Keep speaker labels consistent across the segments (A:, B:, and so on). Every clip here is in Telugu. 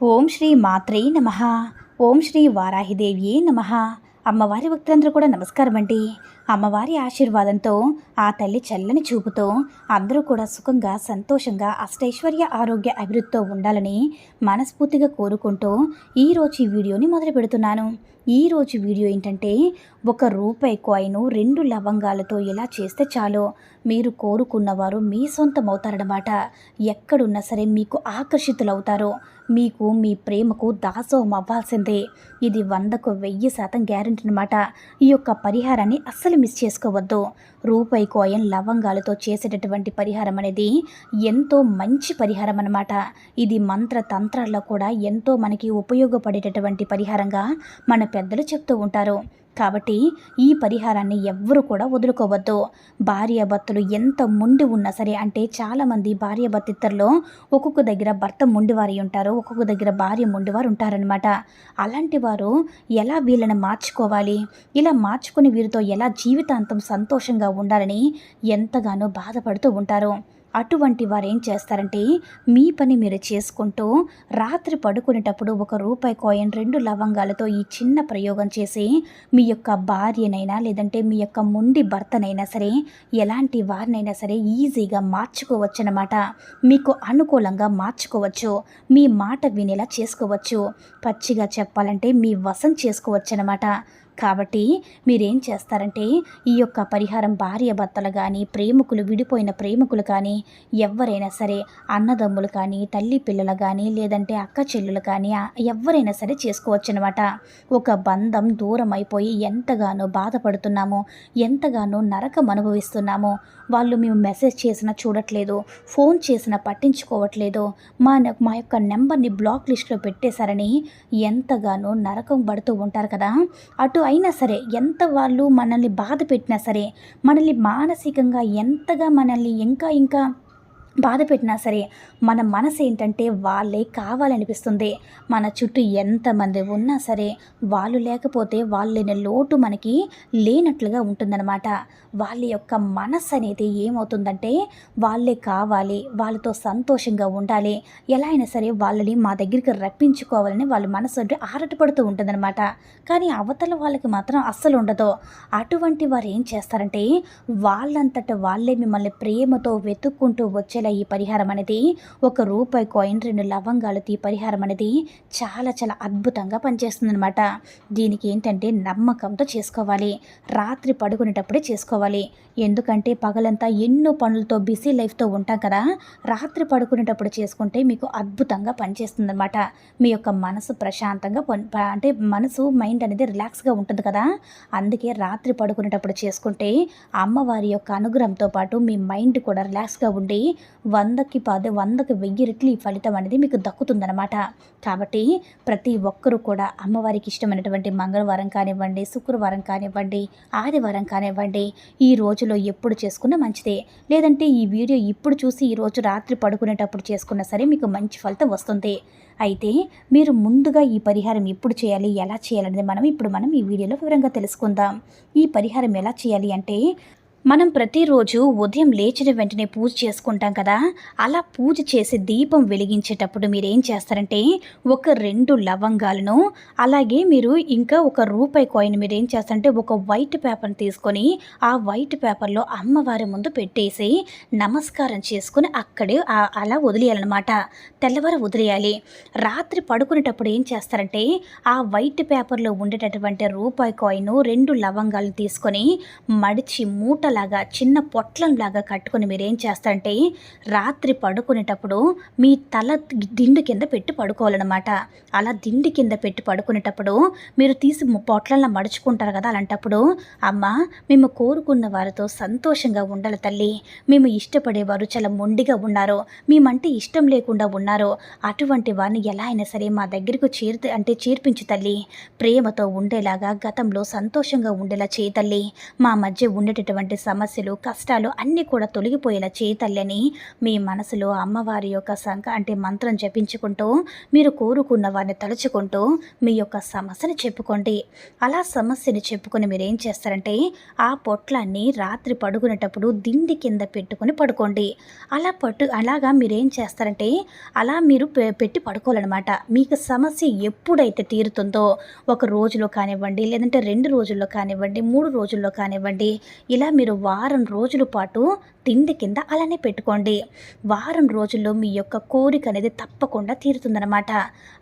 A: ఓం శ్రీ మాత్రే నమ. ఓం శ్రీ వారాహిదేవియే నమ. అమ్మవారి భక్తులందరూ కూడా నమస్కారం అండి. అమ్మవారి ఆశీర్వాదంతో ఆ తల్లి చల్లని చూపుతో అందరూ కూడా సుఖంగా సంతోషంగా అష్టైశ్వర్య ఆరోగ్య అభివృద్ధితో ఉండాలని మనస్ఫూర్తిగా కోరుకుంటూ ఈరోజు ఈ వీడియోని మొదలు పెడుతున్నాను. ఈరోజు వీడియో ఏంటంటే ఒక రూపాయి కాయిన్ రెండు లవంగాలతో ఎలా చేస్తే చాలు? మీరు కోరుకున్నవారు మీ సొంతం అవుతారన్నమాట ఎక్కడున్నా సరే మీకు ఆకర్షితులవుతారు. మీకు మీ ప్రేమకు దాసోహం అవ్వాల్సిందే. ఇది వందకు వెయ్యి శాతం గ్యారెంటీ అనమాట ఈ యొక్క పరిహారాన్ని అస్సలు మిస్ చేసుకోవద్దు. రూపాయి కోయం లవంగాలతో చేసేటటువంటి పరిహారం అనేది ఎంతో మంచి పరిహారం అన్నమాట. ఇది మంత్ర తంత్రాల్లో కూడా ఎంతో మనకి ఉపయోగపడేటటువంటి పరిహారంగా మన పెద్దలు చెప్తూ ఉంటారు. కాబట్టి ఈ పరిహారాన్ని ఎవ్వరూ కూడా వదులుకోవద్దు. భార్యాభర్తలు ఎంత ముండి ఉన్నా సరే అంటే చాలామంది భార్య భార్యాభర్తిద్దరిలో ఒక్కొక్క దగ్గర భర్త ముండివారి ఉంటారు ఒక్కొక్క దగ్గర భార్య ముండివారు ఉంటారనమాట అలాంటి వారు ఎలా వీళ్ళని మార్చుకోవాలి? ఇలా మార్చుకుని వీరితో ఎలా జీవితాంతం సంతోషంగా ఉండాలని ఎంతగానో బాధపడుతూ ఉంటారు. అటువంటి వారు ఏం చేస్తారంటే మీ పని మీరు చేసుకుంటూ రాత్రి పడుకునేటప్పుడు ఒక రూపాయి కాయిన్ రెండు లవంగాలతో ఈ చిన్న ప్రయోగం చేసి మీ యొక్క భార్యనైనా లేదంటే మీ యొక్క ముండి భర్తనైనా సరే ఎలాంటి వారినైనా సరే ఈజీగా మార్చుకోవచ్చు అనమాట మీకు అనుకూలంగా మార్చుకోవచ్చు. మీ మాట వినేలా చేసుకోవచ్చు. పచ్చిగా చెప్పాలంటే మీ వశం చేసుకోవచ్చు అనమాట కాబట్టి మీరేం చేస్తారంటే ఈ యొక్క పరిహారం భార్య భర్తలు కానీ ప్రేమికులు విడిపోయిన ప్రేమికులు కానీ ఎవరైనా సరే అన్నదమ్ములు కానీ తల్లి పిల్లలు కానీ లేదంటే అక్క చెల్లెలు కానీ ఎవరైనా సరే చేసుకోవచ్చు అనమాట ఒక బంధం దూరం అయిపోయి ఎంతగానో బాధపడుతున్నామో ఎంతగానో నరకం అనుభవిస్తున్నామో. వాళ్ళు మేము మెసేజ్ చేసినా చూడట్లేదు ఫోన్ చేసినా పట్టించుకోవట్లేదు. మా న- మా యొక్క నెంబర్ని బ్లాక్ లిస్ట్లో పెట్టేశారని ఎంతగానో నరకం పడుతూ ఉంటారు కదా. అటు అయినా సరే ఎంత వాళ్ళు మనల్ని బాధ పెట్టినా సరే మనల్ని మానసికంగా ఎంతగా మనల్ని ఇంకా ఇంకా బాధ పెట్టినా సరే మన మనసు ఏంటంటే వాళ్ళే కావాలనిపిస్తుంది. మన చుట్టూ ఎంతమంది ఉన్నా సరే వాళ్ళు లేకపోతే వాళ్ళు లేని లోటు మనకి లేనట్లుగా ఉంటుందన్నమాట. వాళ్ళ యొక్క మనసు అనేది ఏమవుతుందంటే వాళ్ళే కావాలి వాళ్ళతో సంతోషంగా ఉండాలి. ఎలా అయినా సరే వాళ్ళని మా దగ్గరికి రప్పించుకోవాలని వాళ్ళ మనసు అంటే ఆరటపడుతూ ఉంటుందన్నమాట. కానీ అవతల వాళ్ళకి మాత్రం అస్సలు ఉండదు. అటువంటి వారు ఏం చేస్తారంటే వాళ్ళంతట వాళ్ళే మిమ్మల్ని ప్రేమతో వెతుక్కుంటూ వచ్చేలా ఈ పరిహారం అనేది ఒక రూపాయి కాయిన్ రెండు లవంగాలు తీ పరిహారం అనేది చాలా చాలా అద్భుతంగా పనిచేస్తుంది అనమాట దీనికి ఏంటంటే నమ్మకంతో చేసుకోవాలి. రాత్రి పడుకునేటప్పుడే చేసుకోవాలి. ఎందుకంటే పగలంతా ఎన్నో పనులతో బిజీ లైఫ్తో ఉంటాం కదా. రాత్రి పడుకునేటప్పుడు చేసుకుంటే మీకు అద్భుతంగా పనిచేస్తుంది అనమాట మీ యొక్క మనసు ప్రశాంతంగా అంటే మనసు మైండ్ అనేది రిలాక్స్గా ఉంటుంది కదా. అందుకే రాత్రి పడుకునేటప్పుడు చేసుకుంటే అమ్మవారి యొక్క అనుగ్రహంతో పాటు మీ మైండ్ కూడా రిలాక్స్గా ఉండి వందకి పది వందకి వెయ్యి రెట్లు ఈ ఫలితం అనేది మీకు దక్కుతుందనమాట కాబట్టి ప్రతి ఒక్కరూ కూడా అమ్మవారికి ఇష్టమైనటువంటి మంగళవారం కానివ్వండి శుక్రవారం కానివ్వండి ఆదివారం కానివ్వండి ఈ రోజులో ఎప్పుడు చేసుకున్నా మంచిదే. లేదంటే ఈ వీడియో ఇప్పుడు చూసి ఈ రోజు రాత్రి పడుకునేటప్పుడు చేసుకున్నా సరే మీకు మంచి ఫలితం వస్తుంది. అయితే మీరు ముందుగా ఈ పరిహారం ఎప్పుడు చేయాలి ఎలా చేయాలనేది మనం ఇప్పుడు మనం ఈ వీడియోలో వివరంగా తెలుసుకుందాం. ఈ పరిహారం ఎలా చేయాలి అంటే మనం ప్రతిరోజు ఉదయం లేచిన వెంటనే పూజ చేసుకుంటాం కదా అలా పూజ చేసి దీపం వెలిగించేటప్పుడు మీరు ఏం చేస్తారంటే ఒక రెండు లవంగాలను అలాగే మీరు ఇంకా ఒక రూపాయి కాయిన్ మీరు ఏం చేస్తారంటే ఒక వైట్ పేపర్ని తీసుకొని ఆ వైట్ పేపర్లో అమ్మవారి ముందు పెట్టేసి నమస్కారం చేసుకుని అక్కడే అలా వదిలేయాలన్నమాట. తెల్లవారు వదిలేయాలి. రాత్రి పడుకునేటప్పుడు ఏం చేస్తారంటే ఆ వైట్ పేపర్లో ఉండేటటువంటి రూపాయి కాయిన్ రెండు లవంగాలు తీసుకొని మడిచి మూట మూటలాగా చిన్న పొట్లంలాగా కట్టుకొని మీరేం చేస్తారంటే రాత్రి పడుకునేటప్పుడు మీ తల దిండు కింద పెట్టి పడుకోవాలన్నమాట. అలా దిండు కింద పెట్టి పడుకునేటప్పుడు మీరు తీసి పొట్లంలో మడుచుకుంటారు కదా అలాంటప్పుడు అమ్మ మేము కోరుకున్న వారితో సంతోషంగా ఉండాలి తల్లి. మేము ఇష్టపడేవారు చాలా మొండిగా ఉన్నారు. మేమంటే ఇష్టం లేకుండా ఉన్నారు. అటువంటి వారిని ఎలా అయినా సరే మా దగ్గరకు చేరు అంటే చేర్పించు తల్లి. ప్రేమతో ఉండేలాగా గతంలో సంతోషంగా ఉండేలా చేయి తల్లి. మా మధ్య ఉండేటటువంటి సమస్యలు కష్టాలు అన్నీ కూడా తొలగిపోయేలా చేయతల్లని మీ మనసులో అమ్మవారి యొక్క సంక అంటే మంత్రం జపించుకుంటూ మీరు కోరుకున్న వారిని తలుచుకుంటూ మీ యొక్క సమస్యని చెప్పుకోండి. అలా సమస్యని చెప్పుకొని మీరు ఏం చేస్తారంటే ఆ పొట్లాన్ని రాత్రి పడుకునేటప్పుడు దిండి కింద పెట్టుకొని పడుకోండి. అలా పట్టు అలాగా మీరు ఏం చేస్తారంటే అలా మీరు పె- పెట్టి పడుకోవాలన్నమాట. మీకు సమస్య ఎప్పుడైతే తీరుతుందో ఒక రోజులో కానివ్వండి లేదంటే రెండు రోజుల్లో కానివ్వండి మూడు రోజుల్లో కానివ్వండి ఇలా మీరు వారం రోజుల పాటు తిండి కింద అలానే పెట్టుకోండి. వారం రోజుల్లో మీ యొక్క కోరిక అనేది తప్పకుండా తీరుతుందన్నమాట.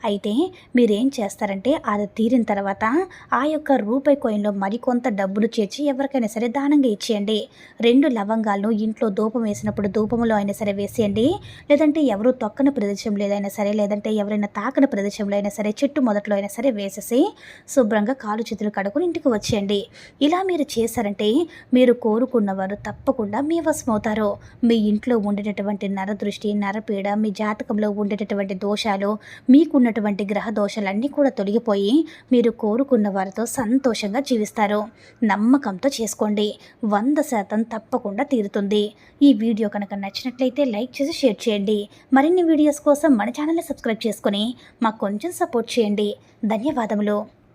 A: అయితే మీరేం చేస్తారంటే అది తీరిన తర్వాత ఆ యొక్క రూపాయి కోయిన్లో మరికొంత డబ్బులు చేర్చి ఎవరికైనా సరే దానంగా ఇచ్చేయండి. రెండు లవంగాలను ఇంట్లో ధూపం వేసినప్పుడు ధూపంలో అయినా సరే వేసేయండి. లేదంటే ఎవరు తొక్కని ప్రదేశంలో ఏదైనా సరే లేదంటే ఎవరైనా తాకని ప్రదేశంలో అయినా సరే చెట్టు మొదట్లో అయినా సరే వేసేసి శుభ్రంగా కాలు చేతులు కడుకొని ఇంటికి వచ్చేయండి. ఇలా మీరు చేశారంటే మీరు కో కోరుకున్నవారు తప్పకుండా మీ వశమవుతారు. మీ ఇంట్లో ఉండేటటువంటి నరదృష్టి నరపీడ మీ జాతకంలో ఉండేటటువంటి దోషాలు మీకున్నటువంటి గ్రహ దోషాలన్నీ కూడా తొలగిపోయి మీరు కోరుకున్న వారితో సంతోషంగా జీవిస్తారు. నమ్మకంతో చేసుకోండి. వంద శాతం తప్పకుండా తీరుతుంది. ఈ వీడియో కనుక నచ్చినట్లయితే లైక్ చేసి షేర్ చేయండి. మరిన్ని వీడియోస్ కోసం మన ఛానల్ని సబ్స్క్రైబ్ చేసుకొని మాకు కొంచెం సపోర్ట్ చేయండి. ధన్యవాదములు.